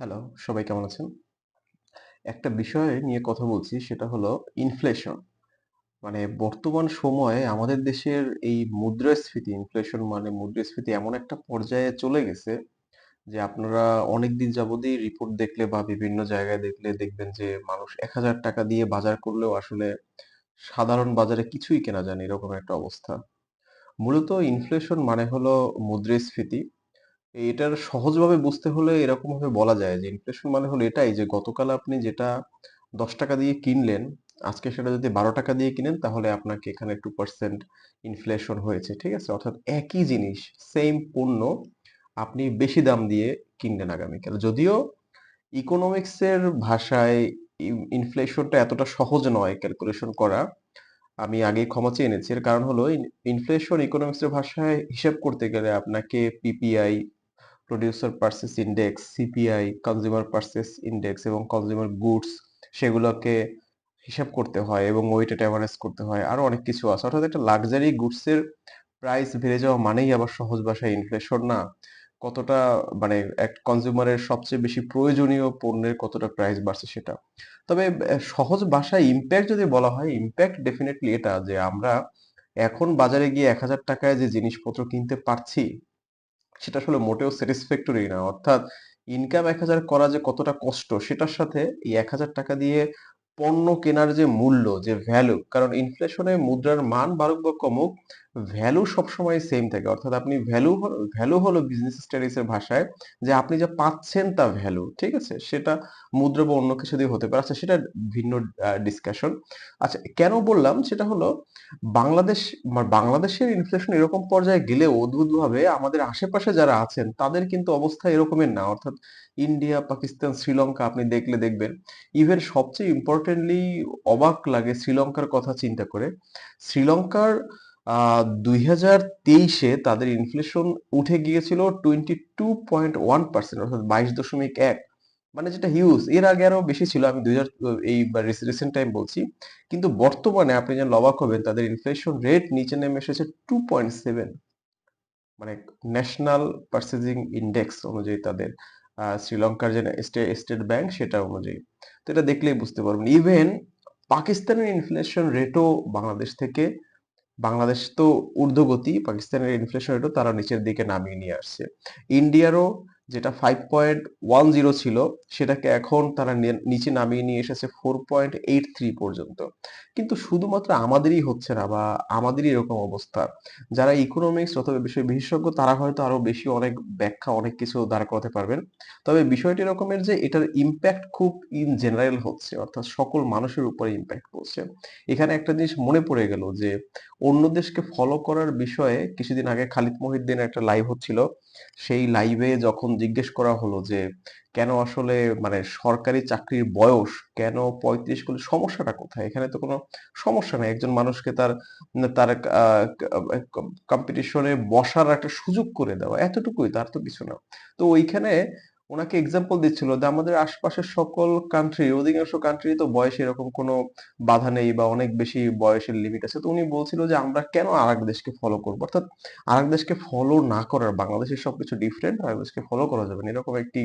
Hello, সবাই কেমন আছেন? একটা বিষয় নিয়ে কথা বলছি সেটা হলো ইনফ্লেশন। মানে বর্তমান সময়ে আমাদের দেশের এই মুদ্রাস্ফীতি, ইনফ্লেশন মানে মুদ্রাস্ফীতি এমন একটা পর্যায়ে চলে গেছে যে আপনারা অনেকদিন যাবতই রিপোর্ট দেখলে বা বিভিন্ন জায়গায় দেখলে দেখবেন যে মানুষ ৳১,০০০ দিয়ে বাজার করলেও আসলে সাধারণ বাজারে কিছুই কেনা যায় না এরকম একটা অবস্থা। মূলত ইনফ্লেশন মানে হলো মুদ্রাস্ফীতি। এটার সহজভাবে বুঝতে হলে এরকমভাবে বলা যায় যে ইনফ্লেশন মানে হলো এটাই যে গতকাল আপনি যেটা ৳১০ দিয়ে কিনলেন, আজকে সেটা যদি ৳১২ দিয়ে কিনেন তাহলে আপনাকে এখানে টু পার্সেন্ট ইনফ্লেশন হয়েছে। ঠিক আছে? অর্থাৎ একই জিনিস, সেম পণ্য আপনি বেশি দাম দিয়ে কিনলেন আগামীকাল। যদিও ইকোনমিক্স এর ভাষায় ইনফ্লেশনটা এতটা সহজ নয় ক্যালকুলেশন করা। আমি আগেই ক্ষমা চেয়ে নিচ্ছি। এর কারণ হলো ইনফ্লেশন ইকোনমিক্স এর ভাষায় হিসাব করতে গেলে আপনাকে PPI, producer purchase index CPI, consumer purchase index এবং কনজিউমার গুডস সেগুলোকে হিসাব করতে হয় এবং ওয়েটেড এভারেজ করতে হয়। আরও অনেক কিছু আছে। অর্থাৎ একটা লাক্সারি গুডস এর প্রাইস বেড়ে যাওয়া মানেই আবার সহজ ভাষায় ইনফ্লেশন না। কতটা মানে এক কনজিউমারের সবচেয়ে বেশি প্রয়োজনীয় পণ্যের কতটা প্রাইস বাড়ছে সেটা। তবে সহজ ভাষায় ইম্প্যাক্ট যদি বলা হয়, ইম্প্যাক্ট ডেফিনেটলি এটা যে আমরা এখন বাজারে গিয়ে ৳১,০০০ টাকায় যে জিনিসপত্র কিনতে পারছি, সেটা আসলে মোটেও স্যাটিসফ্যাক্টরি না। অর্থাৎ ইনকাম ১,০০০ করা যে কতটা কষ্ট সেটার সাথে এই ৳১,০০০ দিয়ে পণ্য কেনার যে মূল্য, যে ভ্যালু কারণ ইনফ্লেশনে মুদ্রার মান বাড়ুক বা কমুক, ভ্যালু সবসময় সেম থাকে। অর্থাৎ আপনি ভ্যালু ভ্যালু হলো বিজনেস স্টাডিজ এর ভাষায় যে আপনি যা পাচ্ছেন তা ভ্যালু। ঠিক আছে? সেটা মুদ্রা বা অন্য কিছু দিয়ে হতে পারে। আচ্ছা সেটা ভিন্ন ডিসকাশন। আচ্ছা কেন বললাম সেটা হলো বাংলাদেশ মা বাংলাদেশের ইনফ্লেশন এরকম পর্যায়ে গেলেও অদ্ভুতভাবে আমাদের আশেপাশে যারা আছেন তাদের কিন্তু অবস্থা এরকমের না। অর্থাৎ ইন্ডিয়া, পাকিস্তান, শ্রীলঙ্কা আপনি দেখলে দেখবেন। ইভেন সবচেয়ে ইম্পর্টেন্টলি অবাক লাগে শ্রীলঙ্কার কথা চিন্তা করে। শ্রীলঙ্কার আ ২০২৩ এ তাদের ইনফ্লেশন উঠে গিয়েছিল 22.1% অর্থাৎ ২২.১ মানে যেটা হিউজ। এর আগে আরও বেশি ছিল। আমি ২০০০ এই রিসেন্ট টাইম বলছি। কিন্তু বর্তমানে আপনি জেনে লবাক হবেন, তাদের ইনফ্লেশন রেট নিচে নেমে এসেছে 2.7 মানে ন্যাশনাল পারচেজিং ইন্ডেক্স অনুযায়ী তাদের শ্রীলঙ্কার যে স্টে স্টেট ব্যাংক সেটা অনুযায়ী। তো এটা দেখলেই বুঝতে পারবেন। ইভেন পাকিস্তানের ইনফ্লেশন রেটও বাংলাদেশ থেকে বাংলাদেশ তো ঊর্ধ্বগতি, পাকিস্তানের ইনফ্লেশন রেটও তারা নিচের দিকে নামিয়ে নিয়ে আসছে। ইন্ডিয়ারও যেটা 5.10 ছিল, সেটাকে এখন তারা নিচে নামিয়ে নিয়ে এসেছে 4.83 পর্যন্ত। কিন্তু শুধুমাত্র আমাদেরই হচ্ছে না বা আমাদেরই এরকম অবস্থা। যারা ইকোনমিক্স অথবা বিষয় বিশেষজ্ঞ, তারা হয়তো আরও বেশি অনেক ব্যাখ্যা, অনেক কিছু দাঁড় করাতে পারবেন। তবে বিষয়টি এরকমের যে, এটার ইম্প্যাক্ট খুব ইন জেনারেল হচ্ছে। অর্থাৎ সকল মানুষের উপরে ইম্প্যাক্ট পড়ছে। এখানে একটা জিনিস মনে পড়ে গেল যে, অন্য দেশকে ফলো করার বিষয়ে কিছুদিন আগে খালিদ মহিউদ্দিনের একটা লাইভ হচ্ছিল। সেই লাইভে যখন জিজ্ঞেস করা হলো যে, কেন আসলে মানে সরকারি চাকরির বয়স, কেন ৩৫ করলে, সমস্যাটা কোথায়? এখানে তো কোনো সমস্যা নাই। একজন মানুষকে তার তার কম্পিটিশনে কম বসার একটা সুযোগ করে দেওয়া। এতটুকুই, তার তো কিছু না। তো ওইখানে উনাকে এক্সাম্পল দিচ্ছিল যে আমাদের আশপাশের সকল কান্ট্রি অধিকাংশ কান্ট্রি তো বয়সে এরকম কোনো বাধা নেই বা অনেক বেশি বয়সের লিমিট আছে। তো উনি বলছিল যে আমরা কেন আরেক দেশকে ফলো করব? অর্থাৎ আরেক দেশকে ফলো না করার বাংলাদেশের সবকিছু ডিফারেন্ট আরেক দেশকে ফলো করা যাবে না। এরকম একটি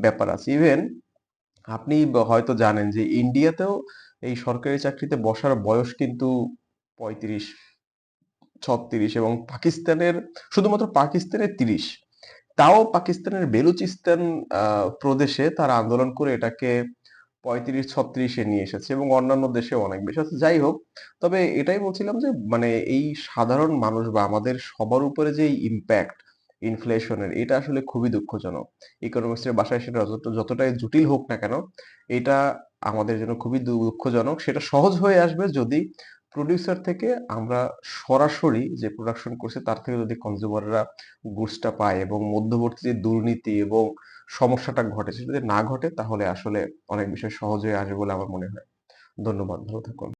ব্যাপার আছে। ইভেন আপনি হয়তো জানেন যে ইন্ডিয়াতেও এই সরকারি চাকরিতে বসার বয়স কিন্তু ৩৫, ৩৬ এবং পাকিস্তানের শুধুমাত্র পাকিস্তানের ৩০ তাও পাকিস্তানের বেলুচিস্তান প্রদেশে তারা আন্দোলন করে এটাকে ৩৫-৩৬ এ নিয়ে এসেছে এবং অন্যান্য দেশেও অনেক বেশি। আচ্ছা যাই হোক, তবে এটাই বলছিলাম যে মানে এই সাধারণ মানুষ বা আমাদের সবার উপরে যে ইম্প্যাক্ট ইনফ্লেশনের এটা আসলে খুবই দুঃখজনক। ইকোনমিক্সের বাসায় সেটা যতটাই জটিল হোক না কেন, এটা আমাদের জন্য খুবই দুঃখজনক। সেটা সহজ হয়ে আসবে যদি প্রোডিউসার থেকে আমরা সরাসরি যে প্রোডাকশন করছে, তার থেকে যদি কনজিউমাররা গুডসটা পায় এবং মধ্যবর্তী যে দুর্নীতি এবং সমস্যাটা ঘটে সেটা যদি না ঘটে, তাহলে আসলে অনেক বিষয় সহজ হয়ে আসবে বলে আমার মনে হয়। ধন্যবাদ। ভালো থাকুন।